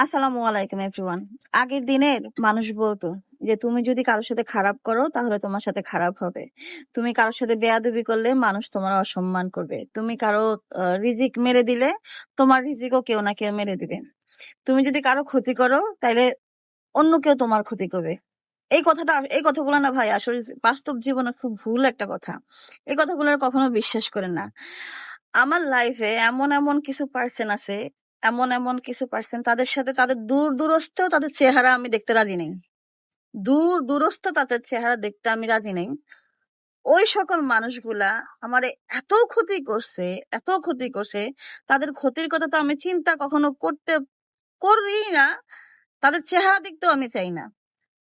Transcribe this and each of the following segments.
আসসালামু আলাইকুম এভরিওয়ান আগের দিনের মানুষ বলতো যে, তুমি যদি কারোর সাথে খারাপ করো, তাহলে তোমার সাথে খারাপ হবে। তুমি কারোর সাথে বেয়াদবি করলে, মানুষ তোমার অসম্মান করবে। তুমি কারও রিজিক মেরে দিলে, তোমার রিজিকও কেউ না কেউ মেরে দিবে। তুমি যদি কারও ক্ষতি করো তাহলে অন্য কেউ তোমার ক্ষতি করবে। এই কথাটা, এই কথাগুলো না ভাই, আসলে বাস্তব জীবনে খুব ভুল একটা কথা। এই কথাগুলো কখনো বিশ্বাস করেন না। আমার লাইফে এমন এমন কিছু পার্সন আছে এমন এমন কিছু পার্সন তাদের সাথে তাদের দূর, দূরস্থেও তাদের চেহারা আমি দেখতে রাজি নেই। দূর, দূরস্থ তাদের চেহারা দেখতে আমি রাজি নেই। ওই সকল মানুষগুলা আমার এত ক্ষতি করছে, এত ক্ষতি করছে, তাদের ক্ষতির কথা তো আমি চিন্তা কখনো করতে করি না, তাদের চেহারা দেখতেও আমি চাই না।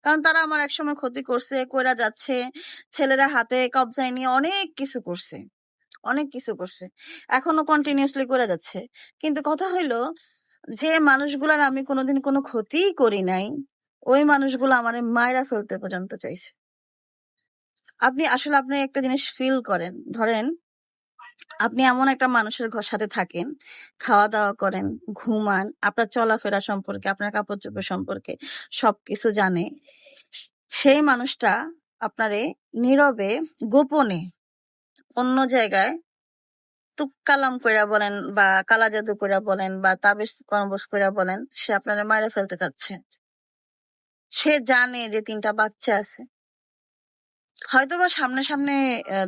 কারণ তারা আমার একসময় ক্ষতি করছে, কইরা যাচ্ছে, ছেলেরা হাতে কবজায় নিয়ে অনেক কিছু করছে। অনেক কিছু করছে। এখনও কন্টিনিউসলি করে যাচ্ছে। কিন্তু কথা হইল, যে মানুষগুলার আমি কোনোদিন কোনো ক্ষতিই করি নাই, ওই মানুষগুলো আমার মায়েরা ফেলতে পর্যন্ত চাইছে। আপনি আসলে আপনি একটা জিনিস ফিল করেন। ধরেন, আপনি এমন একটা মানুষের ঘর সাথে থাকেন খাওয়া দাওয়া করেন, ঘুমান, আপনার চলাফেরা সম্পর্কে, আপনার কাপড় চোপড় সম্পর্কে সবকিছু জানে, সেই মানুষটা আপনারে নীরবে, গোপনে অন্য জায়গায় তুক্কালাম কইরা বলেন বা কালা জাদু কইরা বলেন বা তাবিজ কর্মবশ কইরা বলেন, সে আপনারা মায়েরা ফেলতে চাচ্ছে। সে জানে যে তিনটা বাচ্চা আছে। হয়তো বা সামনে সামনে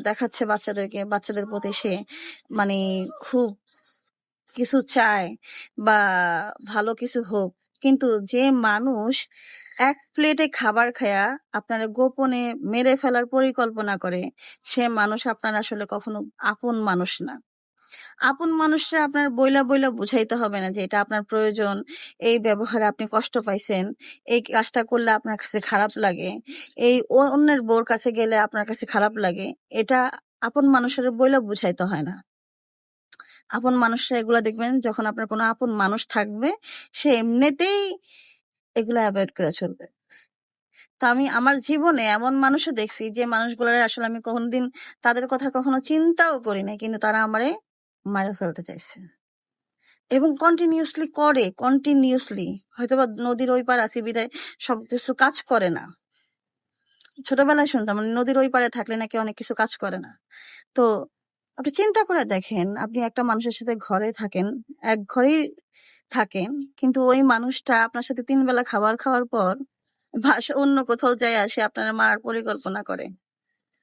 দেখাচ্ছে বাচ্চাদেরকে, বাচ্চাদের প্রতি সে মানে খুব কিছু চায় বা ভালো কিছু হোক। কিন্তু যে মানুষ এক প্লেটে খাবার খায়া আপনারা গোপনে মেরে ফেলার পরিকল্পনা করে, সে মানুষ আপনার আসলে কখনো আপন মানুষ না। আপন মানুষরা আপনার বইলা বইলা বুঝাইতে হবে না যে এটা আপনার প্রয়োজন, এই ব্যবহারে আপনি কষ্ট পাইছেন, এই কাজটা করলে আপনার কাছে খারাপ লাগে, এই অন্যের বোর কাছে গেলে আপনার কাছে খারাপ লাগে, এটা আপন মানুষের বইলা বুঝাইতে হয় না। আপন মানুষরা এগুলা দেখবেন যখন আপনার কোনো আপন মানুষ থাকবে, সে এমনিতেই এগুলা অ্যাভয়েড করে চলবে। তো আমি আমার জীবনে এমন মানুষও দেখছি যে মানুষগুলোর আসলে আমি কোনদিন তাদের কথা কখনো চিন্তাও করি না কিন্তু তারা আমারে মারে ফেলতে চাইছে। এবং কন্টিনিউসলি করে কন্টিনিউসলি হয়তোবা নদীর ওই পার আছি, বিদায় সবকিছু কাজ করে না। ছোটবেলায় শুনতাম মানে নদীর ওই পারে থাকলে নাকি অনেক কিছু কাজ করে না। তো আপনি চিন্তা করে দেখেন, আপনি একটা মানুষের সাথে ঘরে থাকেন, এক ঘরেই থাকেন, কিন্তু ওই মানুষটা আপনার সাথে তিন বেলা খাবার খাওয়ার পর ভাষা অন্য কোথাও যায় আসে, আপনারা মারার পরিকল্পনা করে।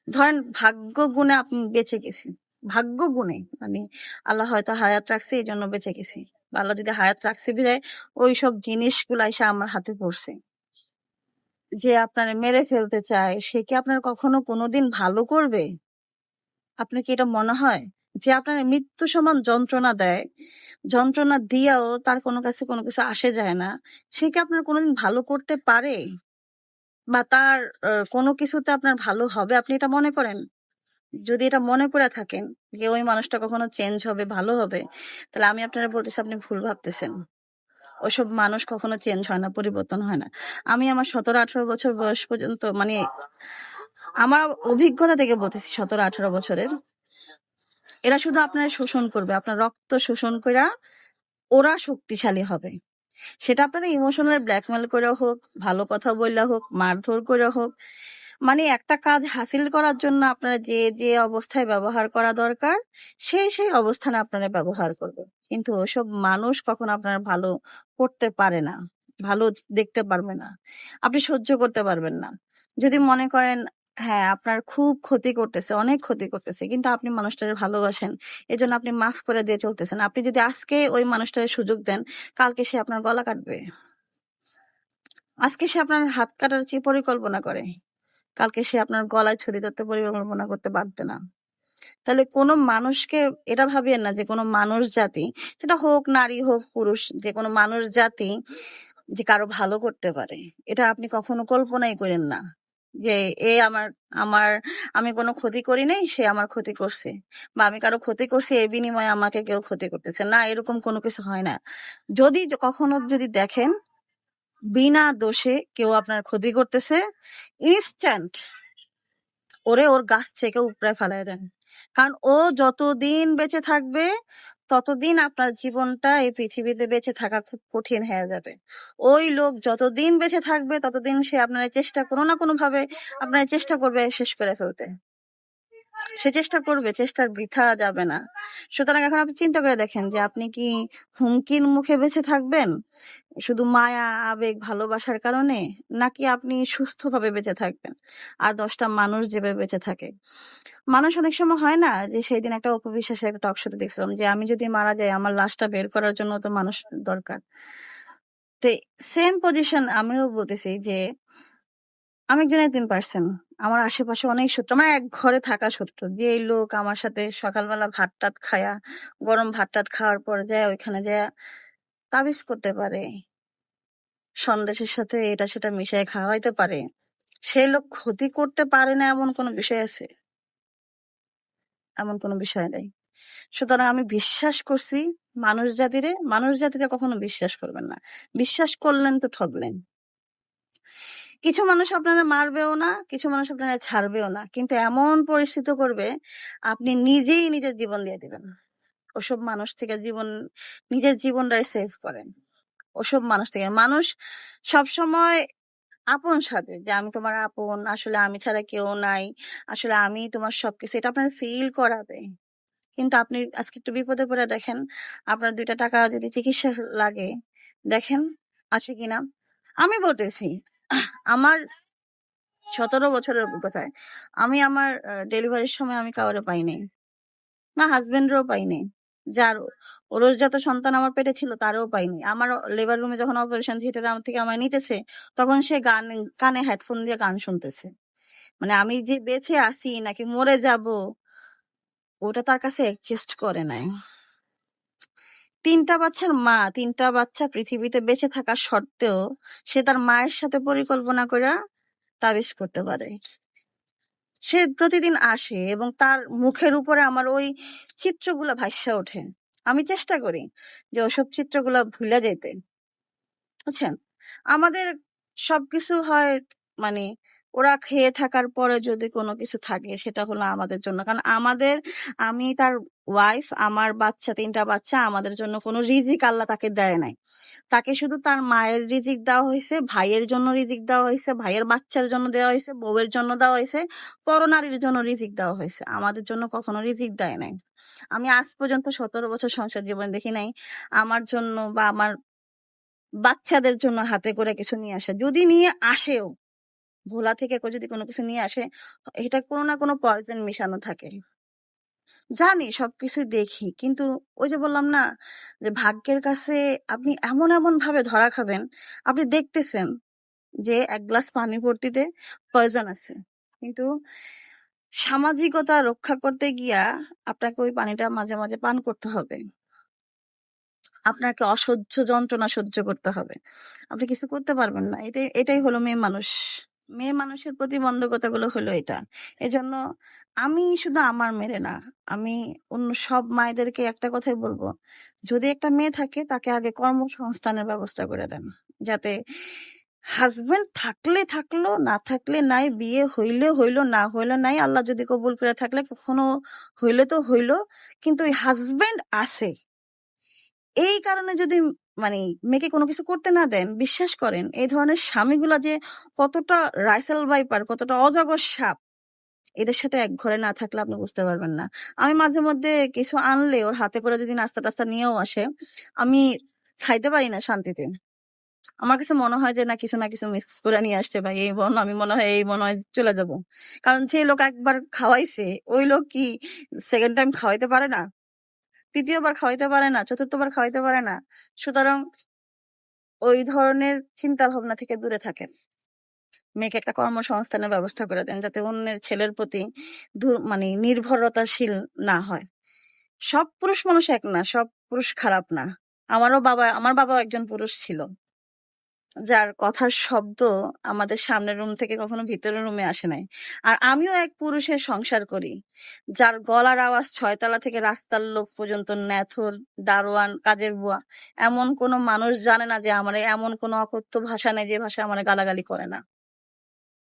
ধরেন ভাগ্য গুণে আপনি বেঁচে গেছি, ভাগ্য গুণে মানে আল্লাহ হয়তো হায়াত রাখছে এই জন্য বেঁচে গেছি। আল্লাহ যদি হায়াত রাখছে বিদায় ওই সব জিনিসগুলা এসে আমার হাতে পড়ছে যে আপনার মেরে ফেলতে চায়, সে কি আপনার কখনো কোনোদিন ভালো করবে? আপনার কি এটা মনে হয়? যে আপনার মৃত্যু সমান যন্ত্রণা দেয়, যন্ত্রণা দিয়েও তার কোনো কাছে কোনো কিছু আসে যায় না, সে কি আপনার কোনোদিন ভালো করতে পারে? বা তার কোনো কিছুতে আপনার ভালো হবে? আপনি এটা মনে করেন? যদি এটা মনে করে থাকেন যে ওই মানুষটা কখনো চেঞ্জ হবে, ভালো হবে, তাহলে আমি আপনারা বলতেছি আপনি ভুল ভাবতেছেন। ওসব মানুষ কখনো চেঞ্জ হয় না, পরিবর্তন হয় না। আমি আমার সতেরো আঠারো বছর বয়স পর্যন্ত মানে আমার অভিজ্ঞতা থেকে বলতেছি, সতেরো, আঠারো বছরের। এরা শুধু আপনার শোষণ করবে, আপনার রক্ত শোষণ করে ওরা শক্তিশালী হবে। সেটা আপনারা ইমোশনাল ব্ল্যাকমেল করে হোক, ভালো কথা বললে হোক, মারধর করে হোক মানে একটা কাজ হাসিল করার জন্য আপনারা যে যে অবস্থায় ব্যবহার করা দরকার, সেই সেই অবস্থানে আপনারা ব্যবহার করবে। কিন্তু ওসব মানুষ কখনো আপনার ভালো করতে পারে না, ভালো দেখতে পারবে না। আপনি সহ্য করতে পারবেন না। যদি মনে করেন হ্যাঁ আপনার খুব ক্ষতি করতেছে, অনেক ক্ষতি করতেছে। কিন্তু আপনি মানুষটাকে ভালোবাসেন, এজন্য আপনি মাফ করে দিয়ে চলতেছেন। আপনি যদি আজকে ওই মানুষটার সুযোগ দেন, কালকে সে আপনার গলা কাটবে। আজকে সে আপনার হাত কাটার চেয়ে পরিকল্পনা করে। কালকে সে আপনার গলায় ছুরি ধরতে পরিকল্পনা করতে পারবে না। তাহলে কোনো মানুষকে এটা ভাবিয়েন না যে কোনো মানুষ জাতি, সেটা হোক নারী হোক পুরুষ, যে কোনো মানুষ জাতি যে কারও ভালো করতে পারে। এটা আপনি কখনো কল্পনাই করেন না। যে, এ আমার আমার, আমি কোনো ক্ষতি করি নাই, সে আমার ক্ষতি করছে। বা, আমি কারও ক্ষতি করছি এই বিনিময়ে আমাকে কেউ ক্ষতি করতেছে। না, এরকম কোনো কিছু হয় না। যদি কখনো যদি দেখেন, বিনা দোষে কেউ আপনার ক্ষতি করতেছে ইনস্ট্যান্ট ওরে ওর গাছ থেকে উপড়ে ফেলায় দেন। কারণ ও যতদিন বেঁচে থাকবে ততদিন আপনার জীবনটা এই পৃথিবীতে বেঁচে থাকা খুব কঠিন হয়ে যাবে। ওই লোক যতদিন বেঁচে থাকবে, ততদিন সে আপনার চেষ্টা কোনো না কোনো ভাবে আপনার চেষ্টা করবে শেষ করে ফেলতে। সে চেষ্টা করবে, চেষ্টার বৃথা যাবে না। সুতরাং এখন আপনি চিন্তা করে দেখেন যে আপনি কি হুমকির মুখে বেঁচে থাকবেন? শুধু মায়া, আবেগ, ভালোবাসার কারণে? নাকি আপনি সুস্থভাবে বেঁচে থাকবেন? আর দশটা মানুষ যেভাবে বেঁচে থাকে। মানুষ অনেক সময় হয় না যে সেই দিন একটা অপবিশ্বাসের একটা টক শোতে দেখছিলাম যে আমি যদি মারা যাই, আমার লাশটা বের করার জন্য তো মানুষ দরকার। তো সেম পজিশন আমিও বলতেছি যে আমি একজন তিন পার্সন আমার আশেপাশে অনেক শত্রু, আমার এক ঘরে থাকা শত্রু। যে এই লোক আমার সাথে সকালবেলা ভাত টাত খায়া, গরম ভাত টাত খাওয়ার পর যায়, ওইখানে যায়, তাবিজ করতে পারে। সন্দেশের সাথে এটা সেটা মিশিয়ে খাওয়াইতে পারে। সেই লোক ক্ষতি করতে পারে না এমন কোনো বিষয় আছে? এমন কোনো বিষয় নাই। সুতরাং আমি বিশ্বাস করছি মানুষ জাতিরে মানুষ জাতিরে কখনো বিশ্বাস করবেন না। বিশ্বাস করলেন তো ঠকলেন কিছু মানুষ আপনারা মারবেও না, কিছু মানুষ আপনারা ছাড়বেও না। কিন্তু এমন পরিস্থিতি করবে, আপনি নিজেই নিজের জীবন দিয়ে দিবেন। ওসব মানুষ থেকে জীবন, নিজের জীবনটাই সেভ করেন। ওসব মানুষ থেকে। মানুষ সবসময় আপন সাথে, যে আমি তোমার আপন, আসলে আমি ছাড়া কেউ নাই, আসলে আমি তোমার সবকিছু, এটা আপনার ফিল করাবে। কিন্তু আপনি আজকে একটু বিপদে পড়ে দেখেন, আপনার দুইটা টাকা যদি চিকিৎসা লাগে, দেখেন, আছে কিনা? আমি বলতেছি আমার সতেরো বছরের অভিজ্ঞতায়, আমি আমার ডেলিভারির সময় আমি কাউরে পাইনি না হাজবেন্ডরও পাইনি যার ওরসজাত সন্তান আমার পেটে ছিল তারও পাইনি আমার লেবার রুমে যখন অপারেশন থিয়েটার আমার থেকে আমায় নিতেছে, তখন সে গান, কানে হেডফোন দিয়ে গান শুনতেছে। মানে আমি যে বেঁচে আসি নাকি মরে যাব, ওটা তার কাছে অ্যাডজাস্ট করে নাই। তিনটা বাচ্চার মা তিনটা বাচ্চা পৃথিবীতে বেঁচে থাকা সত্ত্বেও সে তার মায়ের সাথে পরিকল্পনা করে তাবিজ করতে পারে। সে প্রতিদিন আসে এবং তার মুখের উপরে আমার ওই চিত্রগুলো ভাসা ওঠে। আমি চেষ্টা করি যে ওসব চিত্রগুলো ভুলে যেতে। বুঝছেন? আমাদের সবকিছু হয় মানে ওরা খেয়ে থাকার পরে যদি কোনো কিছু থাকে, সেটা হলো আমাদের জন্য। কারণ আমাদের, আমি তার ওয়াইফ আমার বাচ্চা, তিনটা বাচ্চা, আমাদের জন্য কোনো রিজিক আল্লাহ তাকে দেয় নাই। তাকে শুধু তার মায়ের রিজিক দেওয়া হয়েছে, ভাইয়ের জন্য রিজিক দেওয়া হয়েছে, ভাইয়ের বাচ্চার জন্য দেওয়া হয়েছে, বউয়ের জন্য দেওয়া হয়েছে, পরনারীর জন্য রিজিক দেওয়া হয়েছে। আমাদের জন্য কখনো রিজিক দেয় নাই। আমি আজ পর্যন্ত সতেরো বছর সংসার জীবন দেখি নাই, আমার জন্য বা আমার বাচ্চাদের জন্য হাতে করে কিছু নিয়ে আসে। যদি নিয়ে আসেও ভোলা থেকে যদি কোনো কিছু নিয়ে আসে এটা কোনো না কোনো পয়জন মিশানো থাকে। জানি সবকিছু দেখি কিন্তু ওই যে বললাম না যে ভাগ্যের কাছে আপনি এমন এমন ভাবে ধরা খাবেন আপনি দেখতেছেন যে এক গ্লাস পানি ভর্তিতে পয়জন আছে। কিন্তু সামাজিকতা রক্ষা করতে গিয়া আপনাকে ওই পানিটা মাঝে মাঝে পান করতে হবে। আপনাকে অসহ্য যন্ত্রণা সহ্য করতে হবে। আপনি কিছু করতে পারবেন না এটাই এটাই হলো মেয়ে মানুষ। মেয়ে মানুষের প্রতিবন্ধকতাগুলো হলো এটা। এজন্য আমি শুধু আমার মেরে না, আমি অন্য সব মায়েদেরকে একটা কথাই বলব, যদি একটা মেয়ে থাকে তাকে আগে কর্মসংস্থানের ব্যবস্থা করে দেন। যাতে হাজবেন্ড থাকলে থাকল, না থাকলে নাই, বিয়ে হইলে হইল, না হইলে নাই, আল্লাহ যদি কবুল করে থাকলে কখনো হইলে তো হইল, কিন্তু ওই হাজবেন্ড আছে। এই কারণে যদি মানে মেয়েকে কোনো কিছু করতে না দেন, বিশ্বাস করেন, এই ধরনের স্বামীগুলা যে কতটা রাইসেল ভাইপার, কতটা অজগর সাপ, এদের সাথে এক ঘরে না থাকলে আপনি বুঝতে পারবেন না। আমি মাঝে মধ্যে কিছু আনলে ওর হাতে করে যদি নাস্তা টাস্তা নিয়েও আসে, আমি খাইতে পারি না শান্তিতে। আমার কাছে মনে হয় যে না, কিছু না কিছু মিক্স করে নিয়ে আসছে ভাই, এই মন আমি মনে হয় এই মনে হয় চলে যাব। কারণ যে লোক একবার খাওয়াইছে, ওই লোক কি সেকেন্ড টাইম খাওয়াইতে পারে না? তৃতীয়বার খাওয়াইতে পারে না, চতুর্থবার খাওয়াইতে পারে না। সুতরাং ওই ধরনের চিন্তা ভাবনা থেকে দূরে থাকেন। মেয়েকে একটা কর্মসংস্থানের ব্যবস্থা করে দেন যাতে অন্যের ছেলের প্রতি মানে নির্ভরতাশীল না হয়। সব পুরুষ মানুষ এক না, সব পুরুষ খারাপ না। আমারও বাবা, আমার বাবা একজন পুরুষ ছিল। যার কথার শব্দ আমাদের সামনের রুম থেকে কখনো ভিতরের রুমে আসে নাই। আর আমিও এক পুরুষের সংসার করি, যার গলার আওয়াজ ছয়তলা থেকে রাস্তার লোক পর্যন্ত ন্যাথর দারোয়ান, কাজের বুয়া। এমন কোনো মানুষ জানে না যে আমার এমন কোনো অকথ্য ভাষা নেই যে ভাষা আমার গালাগালি করে না।